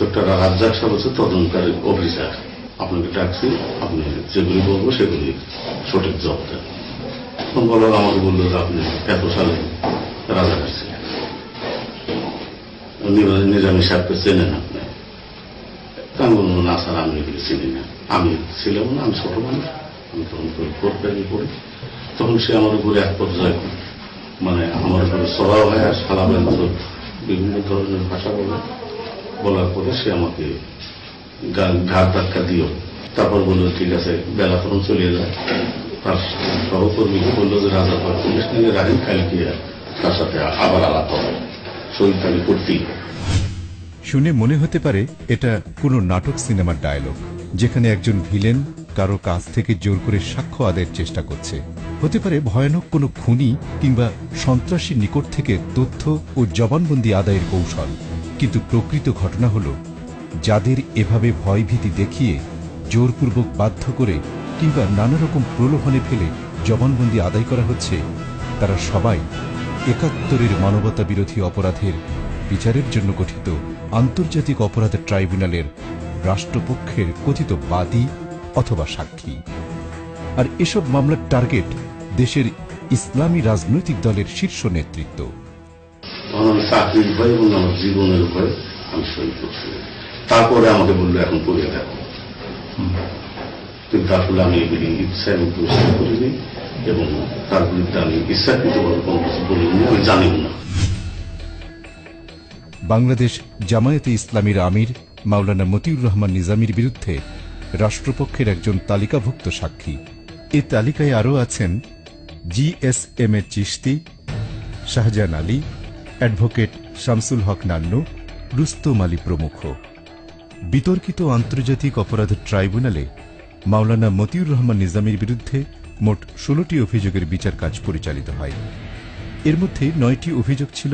Inspector Razzak সাহেব হচ্ছে তদন্তকারী অফিসার। আপনাকে ডাকছি, আপনি যেগুলি বলব সেগুলি সঠিক জবাব দেন। তখন বলার আমাকে বলল যে আপনি এত সালে রাজাকার ছিলেন। নিজামী সাহেবকে চেনেন আপনি? আমি বলব না স্যার, আমি এগুলি চিনি না। আমি ছিলাম না, আমি ছোট মানুষ। আমি তখন কোর্টে পড়ি। তখন সে আমার উপরে এক পর্যায়ে মানে আমার উপরে সরাও হয় আর ব্যঞ্জ বিভিন্ন ধরনের ভাষা বলে। বলার পরে সে আমাকে ঘাট ধাক্কা দিও তারপর বলল, ঠিক আছে, বেলা তখন চলে যায় তার সহকর্মীকে বলল যে, রাজা পার পুলিশ নিয়ে রাখেন কালকে তার সাথে আবার আলাপ হবে। শহীদ আমি করতেই শুনে মনে হতে পারে এটা কোনো নাটক সিনেমার ডায়লগ, যেখানে একজন ভিলেন কারও কাছ থেকে জোর করে সাক্ষ্য আদায়ের চেষ্টা করছে। হতে পারে ভয়ানক কোনো খুনি কিংবা সন্ত্রাসীর নিকট থেকে তথ্য ও জবানবন্দি আদায়ের কৌশল। কিন্তু প্রকৃত ঘটনা হল, যাদের এভাবে ভয়ভীতি দেখিয়ে জোরপূর্বক বাধ্য করে কিংবা নানা রকম প্রলোভনে ফেলে জবানবন্দি আদায় করা হচ্ছে, তারা সবাই একাত্তরের মানবতা বিরোধী অপরাধের বিচারের জন্য গঠিত আন্তর্জাতিক অপরাধ ট্রাইব্যুনালের রাষ্ট্রপক্ষের কথিত বাদী অথবা সাক্ষী। আর এসব মামলার টার্গেট দেশের ইসলামী রাজনৈতিক দলের শীর্ষ নেতৃত্ব। চাকরির ভয় এবং আমার জীবনের ভয় আমি সই করছি। তারপরে আমাকে বলল, এখন পড়ে দেখো। কিন্তু আসলে আমি এগুলি ইচ্ছা এবং পরিষ্কার করিনি এবং তার বিরুদ্ধে আমি ইচ্ছাকৃতভাবে কোনো কিছু বলিনি, আমি জানিও না। বাংলাদেশ জামায়াতে ইসলামীর আমির মাওলানা মতিউর রহমান নিজামীর বিরুদ্ধে রাষ্ট্রপক্ষের একজন তালিকাভুক্ত সাক্ষী। এ তালিকায় আরও আছেন জিএসএম এর চিশতি শাহজাহান আলী অ্যাডভোকেট শামসুল হক নান্নু রুস্তম আলী প্রমুখ। বিতর্কিত আন্তর্জাতিক অপরাধ ট্রাইব্যুনালে মাওলানা মতিউর রহমান নিজামের বিরুদ্ধে মোট ষোলোটি অভিযোগের বিচার কাজ পরিচালিত হয়। এর মধ্যে নয়টি অভিযোগ ছিল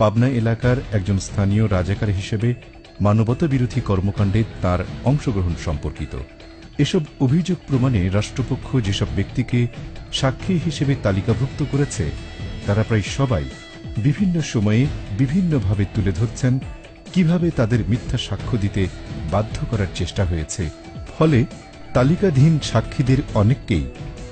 পাবনা এলাকার একজন স্থানীয় রাজাকার হিসেবে মানবতা বিরোধী কর্মকাণ্ডে তার অংশগ্রহণ সম্পর্কিত। এসব অভিযোগ প্রমাণে রাষ্ট্রপক্ষ যেসব ব্যক্তিকে সাক্ষী হিসেবে তালিকাভুক্ত করেছে, তারা প্রায় সবাই বিভিন্ন সময়ে বিভিন্নভাবে তুলে ধরছেন কীভাবে তাদের মিথ্যা সাক্ষ্য দিতে বাধ্য করার চেষ্টা হয়েছে। ফলে তালিকাধীন সাক্ষীদের অনেককেই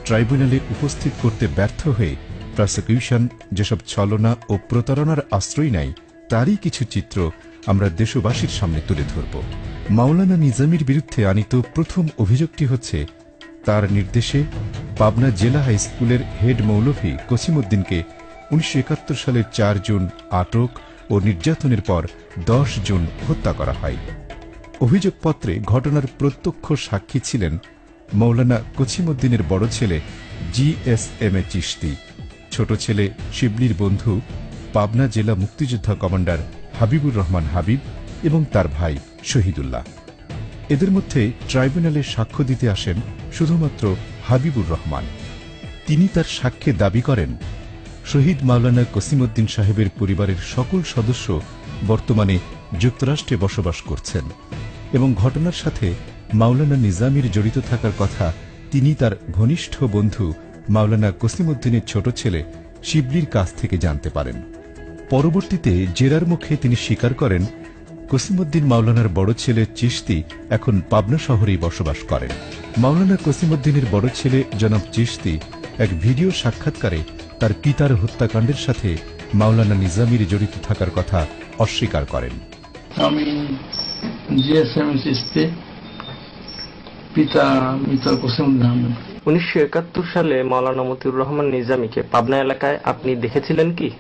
ট্রাইব্যুনালে উপস্থিত করতে ব্যর্থ হয়ে প্রসিকিউশন, যেসব ছলনা ও প্রতারণার আশ্রয় নেয়, তারই কিছু চিত্র আমরা দেশবাসীর সামনে তুলে ধরব। মাওলানা নিজামীর বিরুদ্ধে আনিত প্রথম অভিযোগটি হচ্ছে, তার নির্দেশে পাবনা জেলা হাই স্কুলের হেড মৌলভী কসিমুদ্দিনকে উনিশশো একাত্তর সালের চার জুন আটক ও নির্যাতনের পর দশ জুন হত্যা করা হয়। অভিযোগপত্রে ঘটনার প্রত্যক্ষ সাক্ষী ছিলেন মৌলানা কছিমুদ্দিনের বড় ছেলে জিএসএম এ চিশতি। ছোট ছেলে শিবলির বন্ধু, পাবনা জেলা মুক্তিযোদ্ধা কমান্ডার হাবিবুর রহমান হাবিব এবং তার ভাই শহীদুল্লাহ। এদের মধ্যে ট্রাইব্যুনালে সাক্ষ্য দিতে আসেন শুধুমাত্র হাবিবুর রহমান। তিনি তার সাক্ষ্যে দাবি করেন শহীদ মাওলানা কসিমউদ্দিন সাহেবের পরিবারের সকল সদস্য বর্তমানে যুক্তরাষ্ট্রে বসবাস করছেন এবং ঘটনার সাথে মাওলানা নিজামীর জড়িত থাকার কথা তিনি তার ঘনিষ্ঠ বন্ধু মাওলানা কসিমউদ্দিনের ছোট ছেলে শিবলির কাছ থেকে জানতে পারেন। পরবর্তীতে জেরার মুখে তিনি স্বীকার করেন কসিমউদ্দিন মাওলানার বড় ছেলে চিশতি এখন পাবনা শহরেই বসবাস করেন। মাওলানা কসিমউদ্দিনের বড় ছেলে জনাব চিশতি এক ভিডিও সাক্ষাৎকারে তার পিতার হত্যাকাণ্ডের সাথে মাওলানা নিজামীর জড়িত থাকার কথা অস্বীকার করেন। আমি জিএসএম পিতা মৃত কোসেমুদ্দিন আহমেদ। উনিশশো একাত্তর সালে মাওলানা মতিউর রহমান নিজামীকে পাবনা এলাকায় আপনি দেখেছিলেন কি?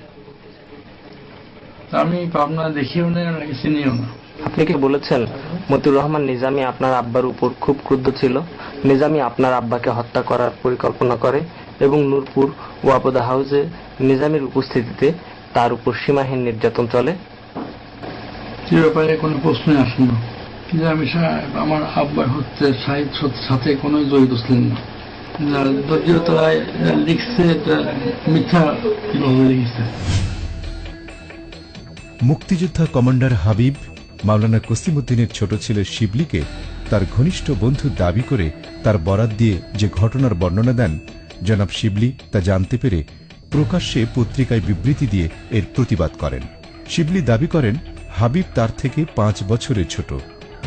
আমি পাবনা দেখিও না চিনিও না। আপনি কি বলেছেন মতিউর রহমান নিজামী আপনার আব্বার উপর খুব ক্রুদ্ধ ছিল? নিজামী আপনার আব্বাকে হত্যা করার পরিকল্পনা করে এবং নূরপুর ওয়াপদা হাউসে নিজামের উপস্থিতিতে তার উপর সীমাহীন নির্যাতন চলে। সে ব্যাপারে কোনো প্রশ্নই আসে না কিন্তু আমি সা- আমার আব্বার হচ্ছে সাহিদ সাথে কোনো জড়িত ছিলেন না। তারা লিখছে এটা মিথ্যা লিখছে? মুক্তিযোদ্ধা কমান্ডার হাবিব মাওলানা কসিমউদ্দিনের ছোট ছেলে শিবলিকে তার ঘনিষ্ঠ বন্ধু দাবি করে তার বরাত দিয়ে যে ঘটনার বর্ণনা দেন জনাব শিবলি তা জানতে পেরে প্রকাশ্যে পত্রিকায় বিবৃতি দিয়ে এর প্রতিবাদ করেন। শিবলি দাবি করেন, হাবিব তার থেকে পাঁচ বছরের ছোট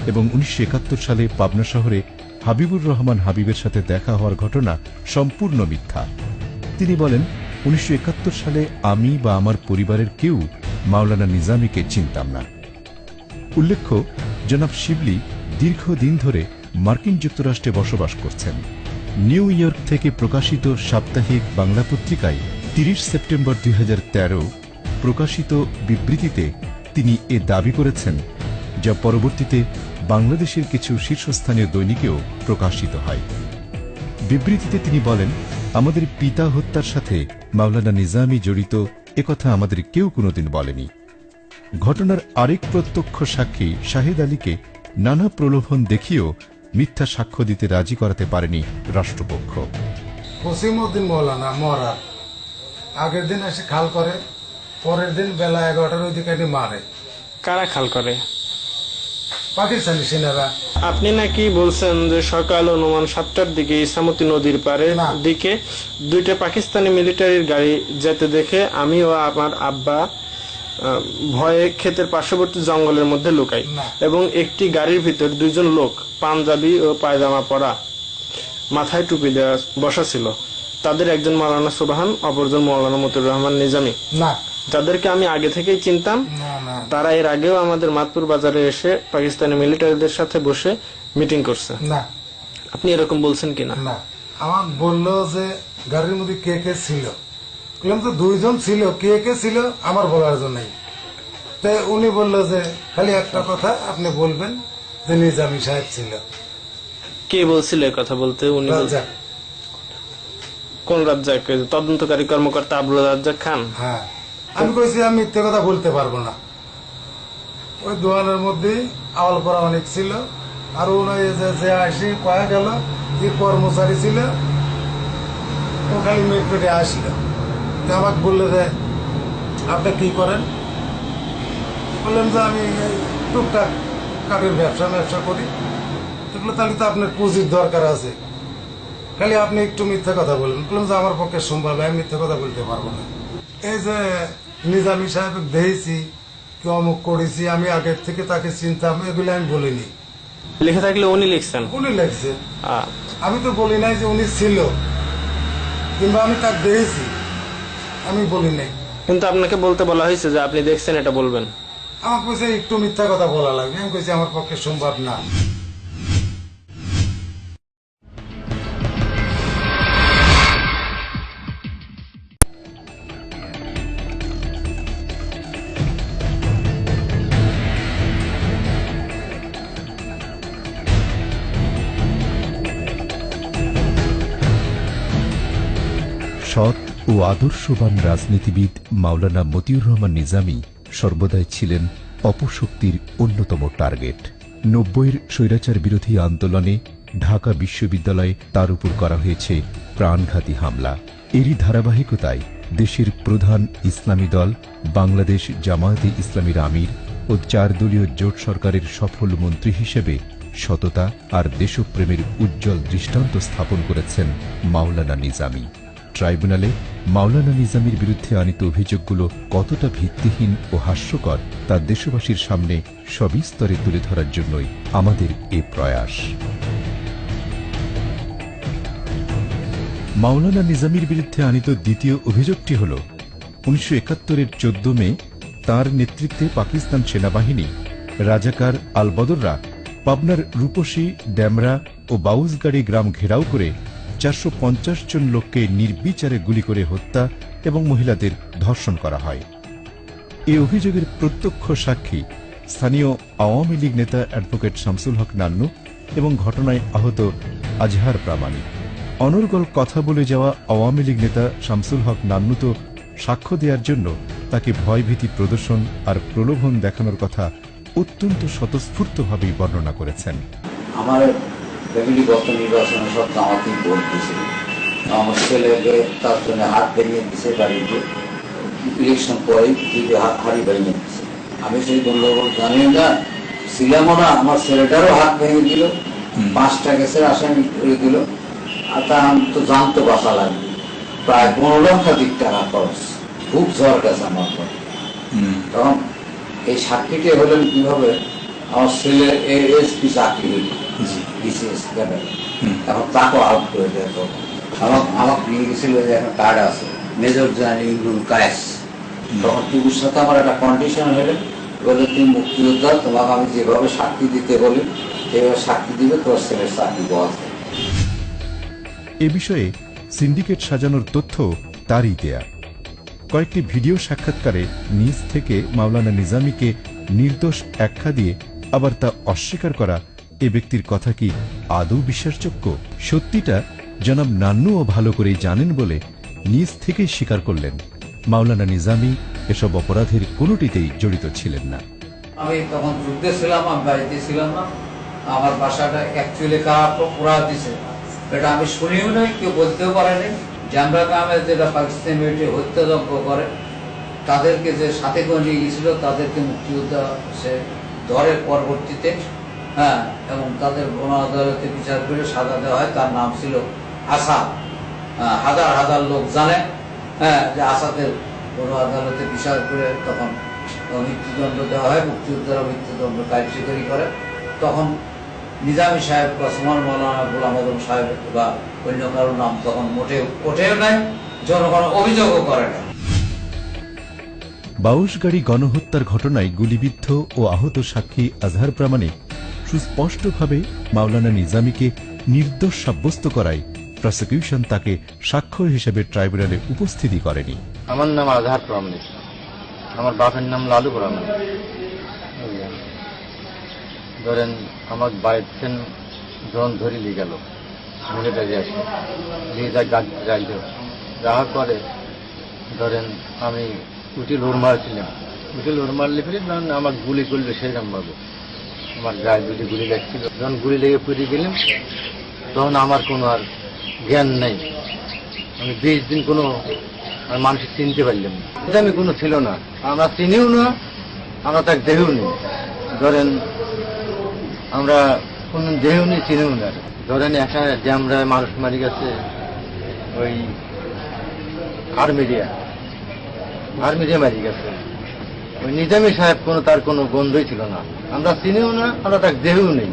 এবং উনিশশো একাত্তর সালে পাবনা শহরে হাবিবুর রহমান হাবিবের সাথে দেখা হওয়ার ঘটনা সম্পূর্ণ মিথ্যা। তিনি বলেন, উনিশশো একাত্তর সালে আমি বা আমার পরিবারের কেউ মাওলানা নিজামীকে চিনতাম না। উল্লেখ্য, জনাব শিবলি দীর্ঘদিন ধরে মার্কিন যুক্তরাষ্ট্রে বসবাস করছেন। নিউ ইয়র্ক থেকে প্রকাশিত সাপ্তাহিক বাংলা পত্রিকায় তিরিশ সেপ্টেম্বর দুই হাজার তেরো প্রকাশিত বিবৃতিতে তিনি এ দাবি করেছেন, যা পরবর্তীতে বাংলাদেশের কিছু শীর্ষস্থানীয় দৈনিকেও প্রকাশিত হয়। বিবৃতিতে তিনি বলেন, আমাদের পিতা হত্যার সাথে মাওলানা নিজামী জড়িত একথা আমাদের কেউ কোনোদিন বলেনি। ঘটনার আরেক প্রত্যক্ষ সাক্ষী শাহেদ আলীকে নানা প্রলোভন দেখিয়েও মিথ্যা সাক্ষ্য দিতে রাজি করাতে পারেনি রাষ্ট্রপক্ষ। কসিমউদ্দিন মৌলানা মরা। আগের দিন এসে খাল করে পরের দিন বেলা এগারোটার ওই দিকে মারে। কারা খাল করে? পাকিস্তানি সেনারা। আপনি নাকি বলছেন যে সকাল অনুমান সাতটার দিকে ইসামতি নদীর পারে না। দিকে দুইটা পাকিস্তানি মিলিটারির গাড়ি যেতে দেখে আমি ও আমার আব্বা ভয়ে ক্ষেতের পার্শ্ববর্তী জঙ্গলের মধ্যে লুকাই এবং একটি গাড়ির ভিতর দুইজন লোক পাঞ্জাবি ও পায়জামা পরা মাথায় টুপি দেওয়া বসা ছিল। তাদের একজন মৌলানা সুবাহান অপরজন মৌলানা মতুর রহমান নিজামী। না। যাদেরকে আমি আগে থেকেই চিনতাম। তারা এর আগেও আমাদের মাতপুর বাজারে এসে পাকিস্তানি মিলিটারিদের সাথে বসে মিটিং করছে। না। আপনি এরকম বলছেন কিনা? না। আমার বলল যে গাড়ির মধ্যে কে কে ছিল? বললাম তো দুইজন ছিল কে কে ছিল আমার বলার জন্য। নাই তো উনি বলল যে খালি একটা কথা আপনি বলবেন যে নিজামী সাহেব ছিল। কে বলছিল কথা বলতে? উনি কোন রাজ্জাক? তদন্তকারী কর্মকর্তা আবুল রাজ্জাক খান? হ্যাঁ। আমি কইছি আমি মিথ্যে কথা বলতে পারব না। ওই দোকানের মধ্যে আওয়াল করা অনেক ছিল। আর উনি যে যে আসি পাওয়া গেল যে কর্মচারী ছিল ও খালি মেট পেটে আসলো। তো আমাকে বললে যে আপনি কি করেন? বললাম যে আমি টুকটাক কাঠের ব্যবসা ব্যবসা করি। তাহলে তো আপনার পুঁজির দরকার আছে। খালি আপনি একটু মিথ্যা কথা বলেন। বললাম যে আমার পক্ষে সম্ভব আমি মিথ্যা কথা বলতে পারব না। এই যে নিজামী সাহেব দেখেছি কি অমুক করেছি আমি আগের থেকে তাকে চিনতাম এগুলো আমি বলিনি। লিখে থাকলে উনি লিখছেন? উনি আহ, আমি তো বলি নাই যে উনি ছিল কিংবা আমি তাকে দেখেছি। আমি বলি নাই। কিন্তু আপনাকে বলতে বলা হয়েছে যে আপনি দেখছেন এটা বলবেন। আমার কইছে একটু মিথ্যা কথা বলা লাগবে। আমি কইছি আমার পক্ষে সম্ভব না। সৎ ও আদর্শবান রাজনীতিবিদ মাওলানা মতিউর রহমান নিজামী সর্বদাই ছিলেন অপশক্তির অন্যতম টার্গেট। নব্বইয়ের স্বৈরাচার বিরোধী আন্দোলনে ঢাকা বিশ্ববিদ্যালয়ে তার উপর করা হয়েছে প্রাণঘাতী হামলা। এরই ধারাবাহিকতায় দেশের প্রধান ইসলামী দল, বাংলাদেশ জামায়াতে ইসলামীর আমির ও চার দলীয় জোট সরকারের সফল মন্ত্রী হিসেবে সততা আর দেশপ্রেমের উজ্জ্বল দৃষ্টান্ত স্থাপন করেছেন মাওলানা নিজামী। ট্রাইব্যুনালে মাওলানা নিজামীর বিরুদ্ধে আনিত অভিযোগগুলো কতটা ভিত্তিহীন ও হাস্যকর, তা দেশবাসীর সামনে সবিস্তরে তুলে ধরার জন্যই আমাদের এ প্রয়াস। মাওলানা নিজামীর বিরুদ্ধে আনিত দ্বিতীয় অভিযোগটি হল, উনিশশো একাত্তরের চোদ্দ মে তার নেতৃত্বে পাকিস্তান সেনাবাহিনী, রাজাকার আলবদররা পাবনার রূপসী, ড্যামরা ও বাউসগাড়ি গ্রাম ঘেরাও করে চারশো পঞ্চাশ জন লোককে নির্বিচারে গুলি করে হত্যা এবং মহিলাদের ধর্ষণ করা হয়। এই অভিযোগের প্রত্যক্ষ সাক্ষী স্থানীয় আওয়ামী লীগ নেতা অ্যাডভোকেট শামসুল হক নান্নু এবং ঘটনায় আহত আজহার প্রামাণিক। অনর্গল কথা বলে যাওয়া আওয়ামী লীগ নেতা শামসুল হক নান্নু তো সাক্ষ্য দেওয়ার জন্য তাকে ভয়ভীতি প্রদর্শন আর প্রলোভন দেখানোর কথা অত্যন্ত স্বতঃস্ফূর্তভাবেই বর্ণনা করেছেন। আমার ফ্যামিলিগত নির্বাচনে সব জামাতেই ভোট দিয়েছিল। আমার ছেলেকে তার জন্য হাত ভেঙে দিছে বাড়িতে। ইলেকশন পরে দিদি হাত হাড়ি ভেঙে দিছে আমি সেই গন্ডগোল জানি না ছিলামও না আমার ছেলেটারও হাত ভেঙে দিল। পাঁচটা কেসের আসামি করে দিল। আর তা আমি তো জানতে বাসা লাগবে। প্রায় পনেরো লক্ষাধিক টাকা খরচ। খুব ঝড় গেছে আমার পর তখন এই সাক্ষীটি হলেন কীভাবে? আমার ছেলে এএসপি চাকরি বিসিএস ক্যাডার এখন তাকেও আউট করে দেয় তখন আমার আমাকে নিয়ে গেছিল যে একটা কার্ড আছে। Major general Imrul Kayes. তখন সাথে আমার একটা কন্ডিশন হলে, বলে তুমি মুক্তিযোদ্ধা তোমাকে আমি যেভাবে সাক্ষী দিতে বলি, সেভাবে সাক্ষী দিবে তোর ছেলের এ বিষয়ে সিন্ডিকেট সাজানোর তথ্য তারই দেয়া। কয়েকটি ভিডিও সাক্ষাৎকারে নিজ থেকে মাওলানা নিজামীকে নির্দোষ আখ্যা দিয়ে আবার তা অস্বীকার করা এ ব্যক্তির কথা কি আদৌ বিশ্বাসযোগ্য? সত্যিটা জনাব নান্নুও ভালো করেই জানেন বলে নিজ থেকেই স্বীকার করলেন। মাওলানা নিজামী এসব অপরাধের কোনোটিতেই জড়িত ছিলেন না। আমি তখন যুদ্ধে ছিলাম, আমি বাড়িতে ছিলাম না। আমার বাসাটা অ্যাকচুয়ালি কারা পুরা দিছে? এটা আমি শুনিও নাই, কেউ বলতেও পারেনি জামরা গ্রামে যেটা পাকিস্তানি মিলিটারি হত্যাযজ্ঞ করে, তাদেরকে যে সাথে করে নিয়ে গেছিল তাদেরকে মুক্তিযোদ্ধা সে ধরে পরবর্তীতে হ্যাঁ এবং তাদের গণ আদালতে বিচার করে সাজা দেওয়া হয় তার নাম ছিল আসাদ। হ্যাঁ, হাজার হাজার লোক জানে হ্যাঁ যে আসাদের গণ আদালতে বিচার করে তখন মৃত্যুদণ্ড দেওয়া হয় মুক্তিযোদ্ধারা মৃত্যুদণ্ড কার্যকরী করে। তখন নিজামী সাহেব বা সুমান মৌলানা গোলাম আজম সাহেব বা অন্য কারোর নাম তখন মোটেও ওঠেও নাই জনগণ অভিযোগও করে না বাউশগাড়ি গণহত্যার ঘটনায় গুলিবিদ্ধ ও আহত সাক্ষী আজহার প্রামাণিক সুস্পষ্টভাবে মাওলানা নিজামীকে নির্দোষ সাব্যস্ত করায় প্রসিকিউশন তাকে সাক্ষ্য হিসেবে ট্রাইব্যুনালে উপস্থিতি করেনি। আমার নাম আধার প্রামাণিক আমার বাপের নাম লালু প্রামাণিক ধরেন, আমার বাড়িতে ড্রোন ধরে নিয়ে গেল মিলিটারি আসে। নিয়ে যায় গাড়ি রাইল যাওয়ার পরে, ধরেন, আমি উঠি লোর মারছিলাম। উঠি লোর মারলে ফিরে আমার গুলি করল সেইরকম ভাবে আমার গায়ে দুটি গুলি লাগছিল, যখন গুলি লেগে পড়ে গেলাম, তখন আমার কোনো আর জ্ঞান নেই। আমি বিশ দিন কোনো আর মানুষকে চিনতে পারলাম না। এটা আমি কোনো ছিল না। আমরা চিনিও না, আমরা তাকে দেহেও নি ধরেন, আমরা কোনো দেহেও নি চিনিও না। ধরেন, একটা যে আমরা মানুষ মারি গেছে, ওই আর্মিরিয়া আর্মিরিয়া মারি গেছে। ওই নিজামী সাহেব কোনো, তার কোনো গন্ধই ছিল না। আমরা চিনিও না, আমরা তার দেহেও নেই।